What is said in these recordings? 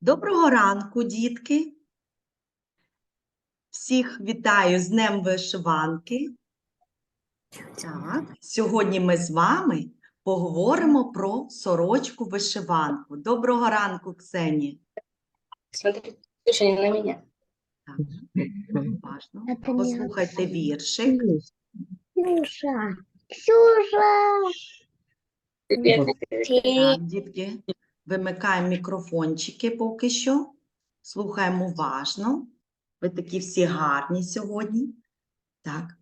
Доброго ранку, дітки. Всіх вітаю з Днем Вишиванки. Так, сьогодні ми з вами поговоримо про сорочку вишиванку. Доброго ранку, Ксенія. Смотри, слушай не на меня. Так, уважно. Послухайте віршик. Ксюша. Ксюша. Так, дітки, вимикаємо мікрофончики поки що. Слухаємо уважно. Ви такі всі гарні сьогодні. Так.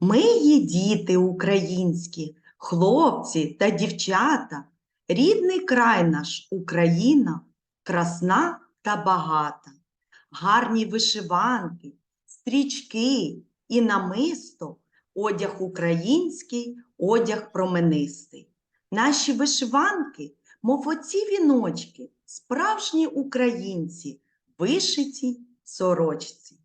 Ми є діти українські, хлопці та дівчата. Рідний край наш Україна, красна та багата. Гарні вишиванки, стрічки і намисто, одяг український, одяг променистий. Наші вишиванки, мов оці віночки, справжні українці, вишиті сорочці.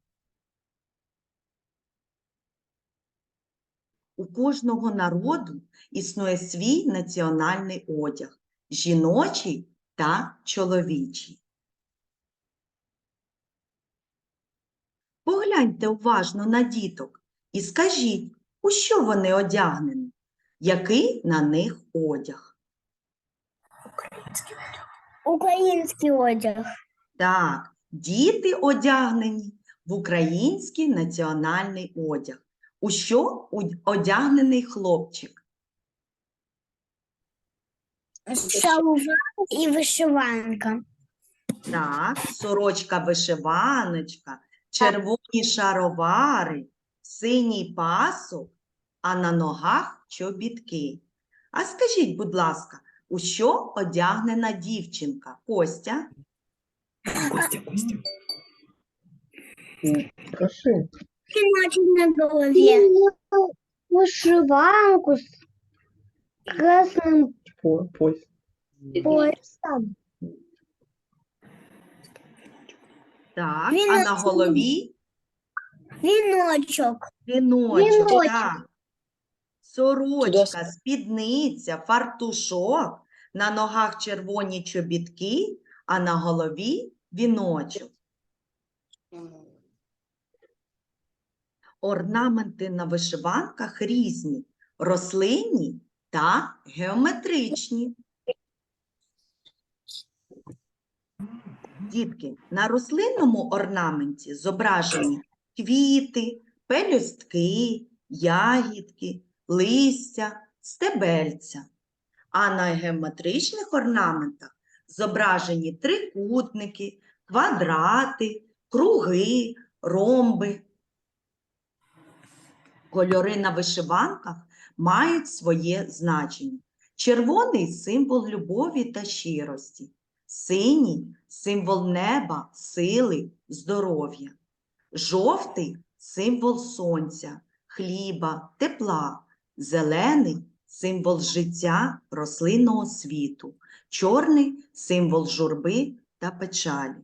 У кожного народу існує свій національний одяг жіночий та чоловічий. Погляньте уважно на діток і скажіть, у що вони одягнені, який на них одяг. Український одяг. Так, діти одягнені в український національний одяг. У що одягнений хлопчик? Шалва і вишиванка. Так, сорочка вишиваночка, червоні шаровари, синій пасок, а на ногах чобітки. А скажіть, будь ласка, у що одягнена дівчинка? Костя? Костя, Костя. Кіночок на голові. Вишиванку з красним пояс. поясом. Так, а на голові Віночок. Віночок, Віночок. так. Сорочка, спідниця, фартушок, на ногах червоні чобітки, а на голові віночок. Орнаменти на вишиванках різні, рослинні та геометричні. Дітки, на рослинному орнаменті зображені квіти, пелюстки, ягідки, листя, стебельця. А на геометричних орнаментах зображені трикутники, квадрати, круги, ромби. Кольори на вишиванках мають своє значення. Червоний символ любові та щирості, синій символ неба, сили, здоров'я, жовтий символ сонця, хліба, тепла, зелений символ життя рослинного світу, чорний символ журби та печалі.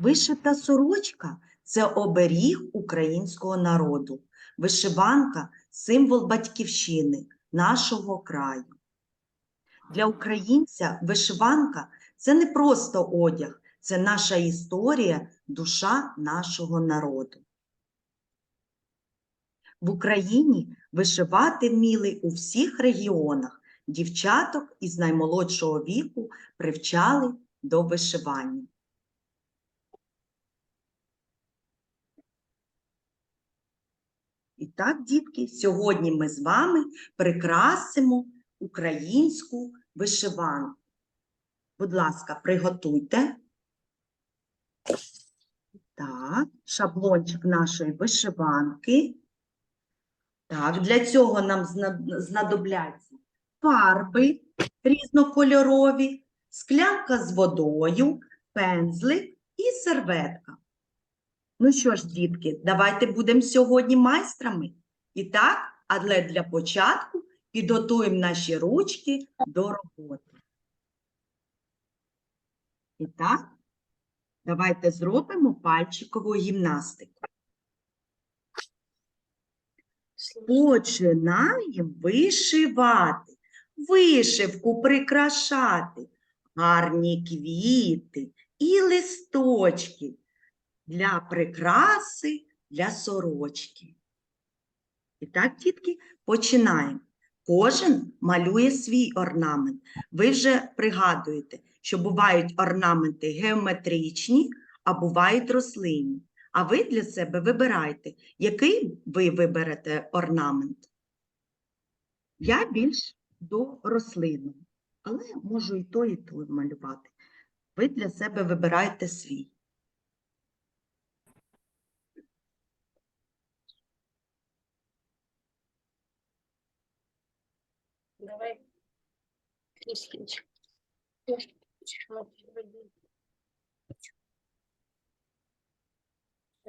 Вишита сорочка це оберіг українського народу. Вишиванка символ батьківщини, нашого краю. Для українця вишиванка це не просто одяг, це наша історія, душа нашого народу. В Україні вишивати вміли у всіх регіонах. Дівчаток із наймолодшого віку привчали до вишивання. І так, дітки, сьогодні ми з вами прикрасимо українську вишиванку. Будь ласка, приготуйте. Так, шаблончик нашої вишиванки. Так, для цього нам знадобляться фарби різнокольорові, склянка з водою, пензлик і серветка. Ну що ж, дітки, давайте будемо сьогодні майстрами. І так, але для початку підготуємо наші ручки до роботи. І так, давайте зробимо пальчикову гімнастику. Починаємо вишивати, вишивку прикрашати, гарні квіти і листочки для прикраси для сорочки. І так, дітки, починаємо. Кожен малює свій орнамент. Ви вже пригадуєте, що бувають орнаменти геометричні, а бувають рослинні. А ви для себе вибирайте, який ви виберете орнамент. Я більш до рослинного, але можу і то, і то малювати. Ви для себе вибираєте свій. Давай.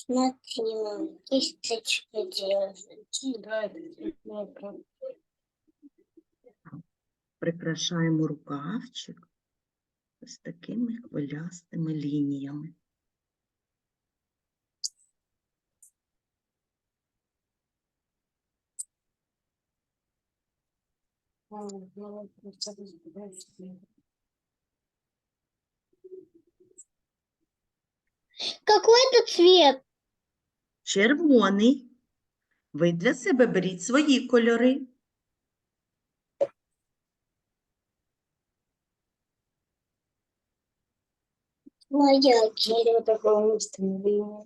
Смотри, мам, кисточка держит. Да, это цветная правда. Прикрашаємо рукавчик ось такими хвилястими лініями. М, ну, вот это разбираюсь. Какой это цвет? Червоний. Ви для себе беріть свої кольори. Моя Я такого не видела.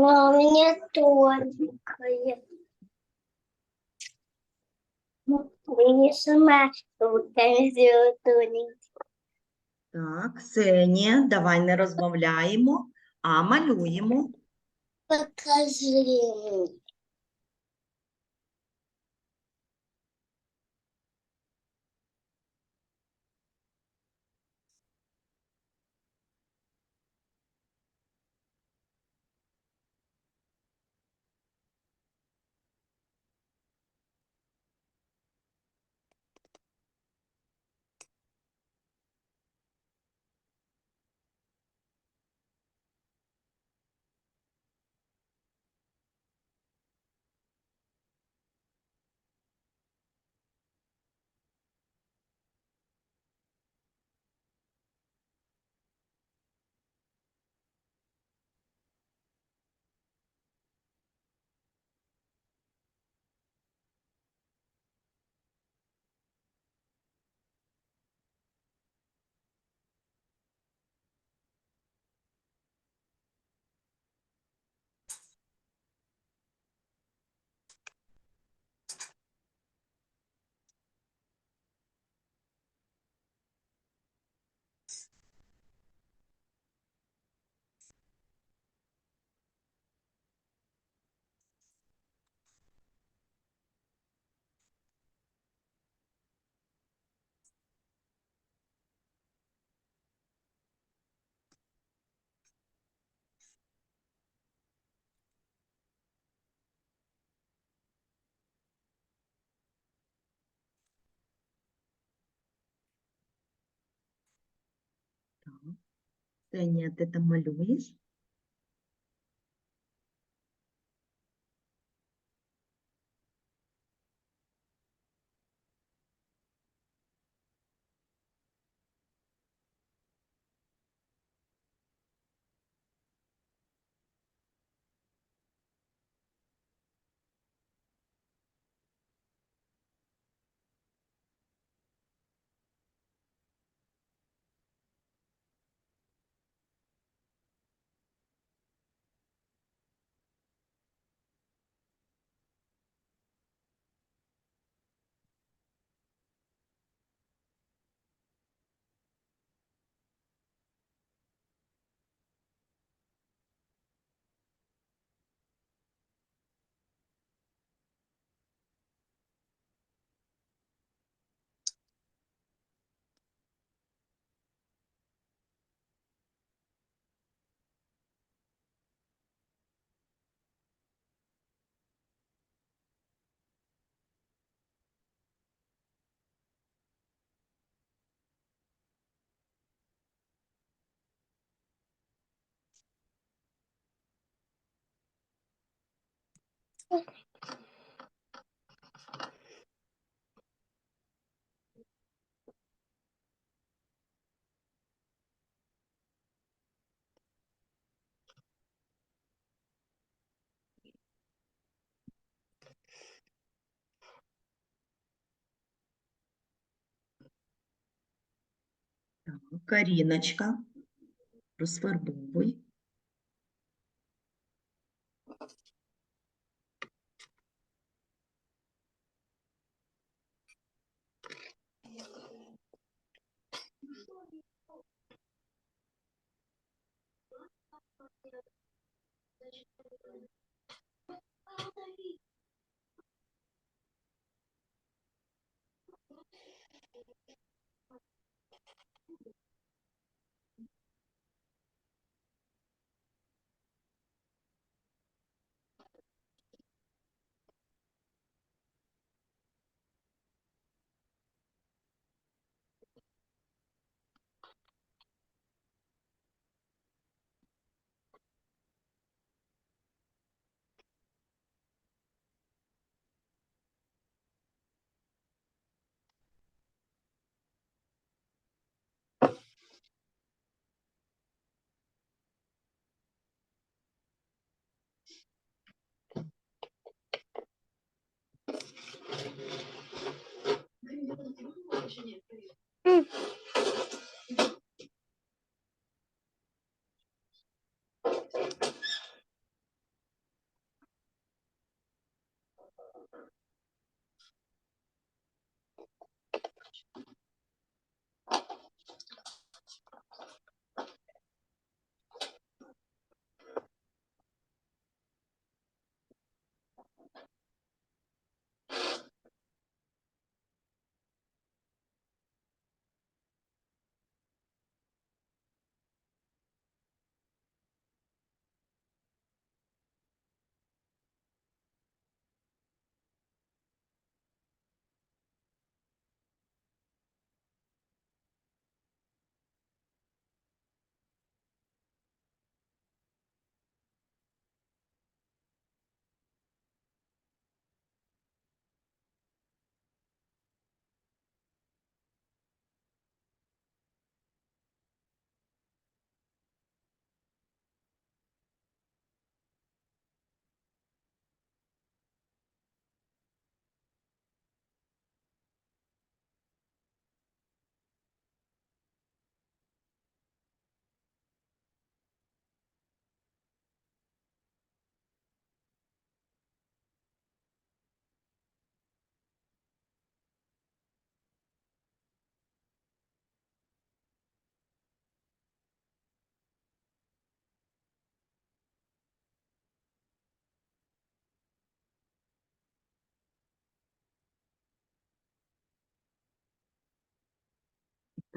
А у меня тоненькая. Ну, сама руками тоненький. Так, Ксенія, давай не розмовляємо, а малюємо. Покажи мне. Так. Ксенія, ти там малюєш? Каріночка, розфарбовуй. 嗯。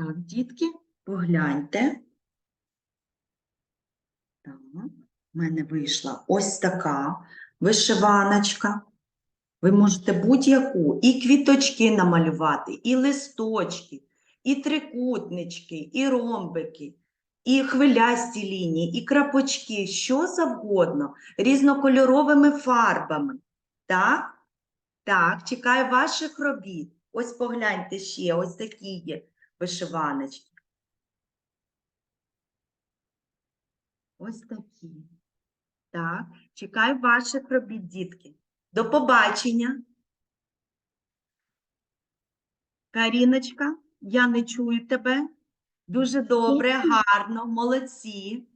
Так, дітки, погляньте. Так, в мене вийшла ось така вишиваночка. Ви можете будь-яку і квіточки намалювати, і листочки, і трикутнички, і ромбики, і хвилясті лінії, і крапочки, що завгодно, різнокольоровими фарбами. Так? Так, чекаю ваших робіт. Ось погляньте ще, ось такі є вишиваночки. Ось такі. Так, чекаю ваших робіт, дітки. До побачення. Каріночка, я не чую тебе. Дуже добре, гарно, молодці.